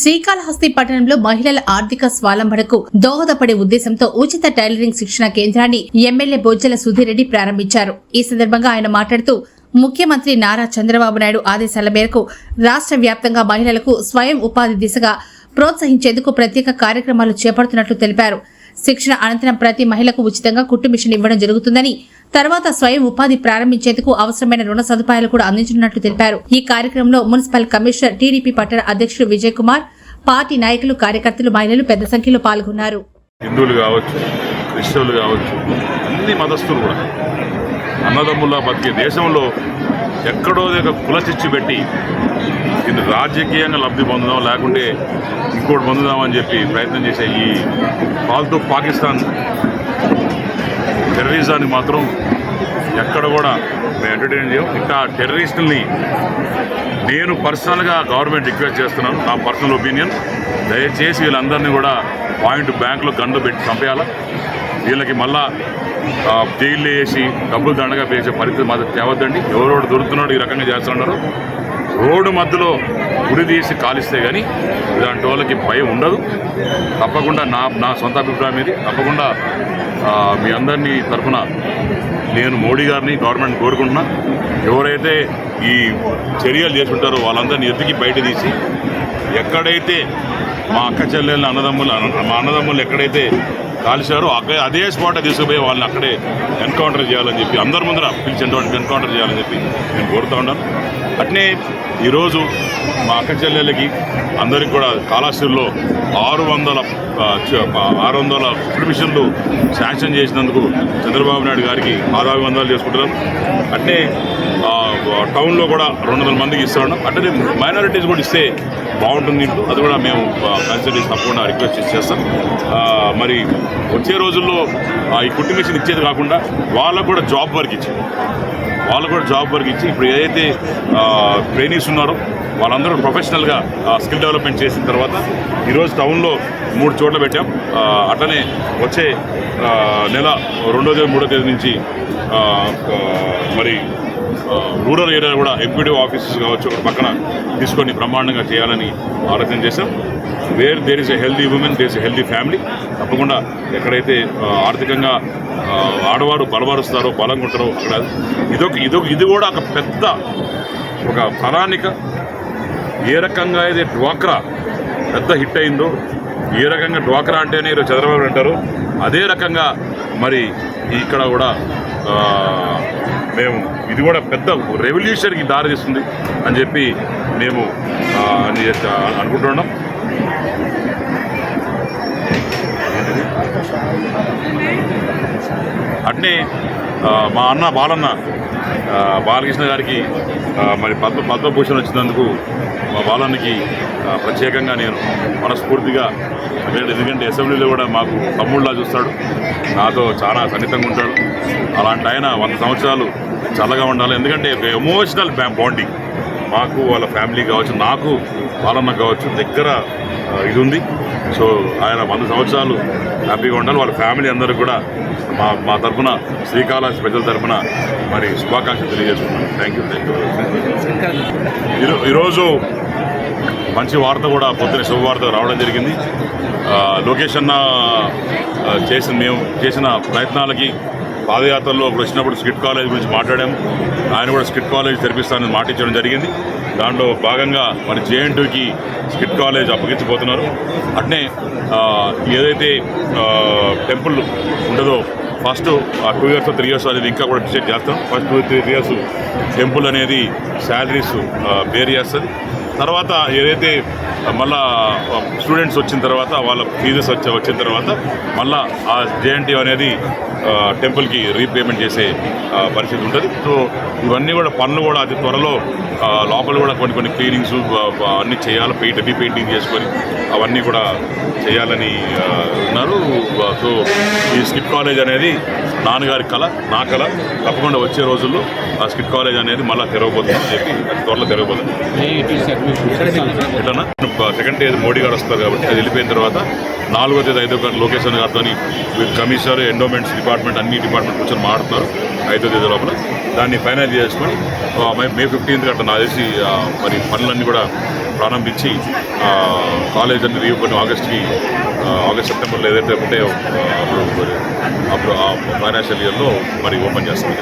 శ్రీకాళహస్తి పట్టణంలో మహిళల ఆర్థిక స్వాలంబనకు దోహదపడే ఉద్దేశంతో ఉచిత టైలరింగ్ శిక్షణ కేంద్రాన్ని ఎమ్మెల్యే బొజ్జల సుధీరెడ్డి ప్రారంభించారు. ఈ సందర్భంగా ఆయన మాట్లాడుతూ ముఖ్యమంత్రి నారా చంద్రబాబు నాయుడు ఆదేశాల మేరకు రాష్ట్ర వ్యాప్తంగా మహిళలకు స్వయం ఉపాధి దిశగా ప్రోత్సహించేందుకు ప్రత్యేక కార్యక్రమాలు చేపడుతున్నట్లు తెలిపారు. శిక్షణ అనంతరం ప్రతి మహిళకు ఉచితంగా కుట్టు మిషన్ ఇవ్వడం జరుగుతుందని తర్వాత స్వయం ఉపాధి ప్రారంభించేందుకు అవసరమైన రుణ సదుపాయాలు కూడా అందించనున్నట్లు తెలిపారు. ఈ కార్యక్రమంలో మున్సిపల్ కమిషనర్ టీడీపీ పట్టణ అధ్యక్షుడు విజయ్ కుమార్ పార్టీ నాయకులు కార్యకర్తలు మహిళలు పెద్ద సంఖ్యలో పాల్గొన్నారు. హిందువులు కావచ్చు క్రిస్టియన్లు కావచ్చు అన్ని మతస్థులు కూడా అన్నదమ్ముల్లా బతికే దేశంలో ఎక్కడో ఒక కుల చిచ్చు పెట్టి ఇది రాజకీయంగా లబ్ధి పొందుదాం లేకుంటే ఇంకోటి పొందుదామని చెప్పి ప్రయత్నం చేసే ఈ ఫాల్తూ పాకిస్తాన్ టెర్రరిజాన్ని మాత్రం ఎక్కడ కూడా మేము ఎంటర్టైన్ చేయం ఇంకా టెర్రరిస్టుల్ని నేను పర్సనల్గా గవర్నమెంట్ రిక్వెస్ట్ చేస్తున్నాను నా పర్సనల్ ఒపీనియన్ దయచేసి వీళ్ళందరినీ కూడా పాయింట్ బ్యాంకులో గన్ను పెట్టి చంపేయాలా? వీళ్ళకి మళ్ళా ఆ, జైల్లో వేసి డబ్బులు దండగా వేసే పరిస్థితి మాత్రం తేవద్దండి. ఎవరోడు దొరుకుతున్నాడు ఈ రకంగా చేస్తున్నారు రోడ్డు మధ్యలో గుడి తీసి కాలిస్తే కానీ ఇలాంటి వాళ్ళకి భయం ఉండదు. తప్పకుండా నా నా సొంత అభిప్రాయం ఇది. తప్పకుండా మీ అందరినీ తరఫున నేను మోడీ గారిని గవర్నమెంట్ కోరుకుంటున్నా. ఎవరైతే ఈ చర్యలు చేసుకుంటారో వాళ్ళందరినీ ఎత్తికి బయట తీసి ఎక్కడైతే మా అక్క చెల్లెళ్ళ అన్నదమ్ములు మా అన్నదమ్ములు ఎక్కడైతే కాల్చారు. అక్కడ అదే స్పాట్ తీసుకుపోయి వాళ్ళని అక్కడే ఎన్కౌంటర్ చేయాలని చెప్పి అందరి ముందర పిలిచినటువంటి ఎన్కౌంటర్ చేయాలని చెప్పి నేను కోరుతా ఉన్నాను. అట్నే ఈరోజు మా అక్క చెల్లెళ్ళకి అందరికి కూడా కాళాస్త్రిలో ఆరు వందల ఆరు వందల మిషన్లు శాంక్షన్ చేసినందుకు చంద్రబాబు నాయుడు గారికి ఆదాభివందనాలు చేసుకుంటున్నాను అట్నే టౌన్లో కూడా రెండు వందల మందికి ఇస్తా అట్లనే మైనారిటీస్ కూడా ఇస్తే బాగుంటుంది ఇంట్లో అది కూడా మేము కన్సిడర్ తప్పకుండా రిక్వెస్ట్ చేసి చేస్తాం. మరి వచ్చే రోజుల్లో ఈ కుట్టి మిషన్ ఇచ్చేది కాకుండా వాళ్ళకు కూడా జాబ్ వర్క్ ఇచ్చింది వాళ్ళకు కూడా జాబ్ వర్క్ ఇచ్చి ఇప్పుడు ఏదైతే ట్రైనీస్ ఉన్నారో వాళ్ళందరూ ప్రొఫెషనల్గా స్కిల్ డెవలప్మెంట్ చేసిన తర్వాత ఈరోజు టౌన్లో మూడు చోట్ల పెట్టాం. అట్లనే వచ్చే నెల రెండో తేదీ మూడో తేదీ నుంచి మరి రూరల్ ఏరియా కూడా ఎంపీడీ ఆఫీసెస్ కావచ్చు ఒక పక్కన తీసుకొని బ్రహ్మాండంగా చేయాలని ఆలోచన చేశాం. Where there is a healthy women there is a healthy family తప్పకుండా ఎక్కడైతే ఆర్థికంగా ఆడవారు బలపరుస్తారో బలంగా ఉంటారో అక్కడ ఇదొక ఇదొక ఇది కూడా ఒక పెద్ద ఒక ప్రణాళిక ఏ రకంగా అయితే డ్వాక్రా పెద్ద హిట్ అయిందో ఏ రకంగా డ్వాక్రా అంటేనే ఈరోజు చంద్రబాబు అంటారు. అదే రకంగా మరి ఇక్కడ కూడా మేము ఇది కూడా పెద్ద రెవల్యూషన్కి దారి తీస్తుంది అని చెప్పి మేము అని అనుకుంటున్నాం. అట్నే మా అన్న బాలన్న బాలకృష్ణ గారికి మరి పద్మ పద్మభూషణ్ వచ్చినందుకు మా బాలానికి ప్రత్యేకంగా నేను మనస్ఫూర్తిగా ఎందుకంటే ఎందుకంటే అసెంబ్లీలో కూడా మాకు తమ్ముళ్ళలా చూస్తాడు. నాతో చాలా సన్నిహితంగా ఉంటాడు. అలాంటి ఆయన వంద సంవత్సరాలు చల్లగా ఉండాలి. ఎందుకంటే ఎమోషనల్ బాండింగ్ మాకు వాళ్ళ ఫ్యామిలీ కావచ్చు నాకు వాళ్ళమ్మ కావచ్చు దగ్గర ఇది ఉంది సో ఆయన వంద సంవత్సరాలు హ్యాపీగా ఉండాలి. వాళ్ళ ఫ్యామిలీ అందరూ కూడా మా మా తరఫున శ్రీకాళహస్తి ప్రజల తరఫున మరి శుభాకాంక్షలు తెలియజేసుకున్నాను థ్యాంక్ యూ థ్యాంక్ యూ ఈరోజు మంచి వార్త కూడా పొద్దున శుభవార్త రావడం జరిగింది. లొకేషన్ లోకేష్ అన్న చేసిన మేము చేసిన ప్రయత్నాలకి పాదయాత్రలో అప్పుడు వచ్చినప్పుడు స్కిట్ కాలేజ్ గురించి మాట్లాడాము. ఆయన కూడా స్కిట్ కాలేజ్ తెరిపిస్తానని మాటించడం జరిగింది. దాంట్లో భాగంగా మరి జేఎన్టీకి స్కిట్ కాలేజ్ అప్పగించబోతున్నారు. అట్నే ఏదైతే టెంపుల్ ఉండదో ఫస్ట్ ఆ టూ ఇయర్స్ త్రీ ఇయర్స్ అనేది ఇంకా కూడా డిసైడ్ చేస్తాం. First two three years temple అనేది శాలరీస్ బేర్ చేస్తుంది. తర్వాత ఏదైతే మళ్ళా స్టూడెంట్స్ వచ్చిన తర్వాత వాళ్ళ ఫీజెస్ వచ్చి వచ్చిన తర్వాత మళ్ళా ఆ జేఎన్టీ అనేది టెంపుల్కి రీపేమెంట్ చేసే పరిస్థితి ఉంటుంది. సో ఇవన్నీ కూడా పనులు కూడా అతి త్వరలో లోపల కూడా కొన్ని కొన్ని క్లీనింగ్స్ అన్నీ చేయాలి. పెయింట్ రీ పెయింటింగ్ చేసుకొని అవన్నీ కూడా చేయాలని ఉన్నారు. సో ఈ స్కిట్ కాలేజ్ అనేది నాన్నగారి కళ నా కళ. తప్పకుండా వచ్చే రోజుల్లో ఆ స్కిట్ కాలేజ్ అనేది మళ్ళీ తెరవబోతుందని చెప్పి త్వరలో తెరవబోతుంది ఎట్లన్నా? సెకండ్ తేదీ మోడీ గారు వస్తారు కాబట్టి అది వెళ్ళిపోయిన తర్వాత నాలుగో తేదీ ఐదో గారు లోకేష్ గారితో కమిషనర్ ఎండోమెంట్స్ డిపార్ట్మెంట్ అన్ని డిపార్ట్మెంట్ కూర్చొని మాట్లాడుతున్నారు. ఐదో తేదీ లోపల దాన్ని ఫైనల్ చేసుకొని మే- ఫిఫ్టీన్త్ గంట నాకు తెలిసి మరి పనులన్నీ కూడా ప్రారంభించి కాలేజ్ అన్ని రీఓపెన్ ఆగస్ట్కి ఆగస్ట్ సెప్టెంబర్లో ఏదైతే ఉంటే అప్పుడు అప్పుడు ఫైనాన్షియల్ ఇయర్లో మరి ఓపెన్ చేస్తాం.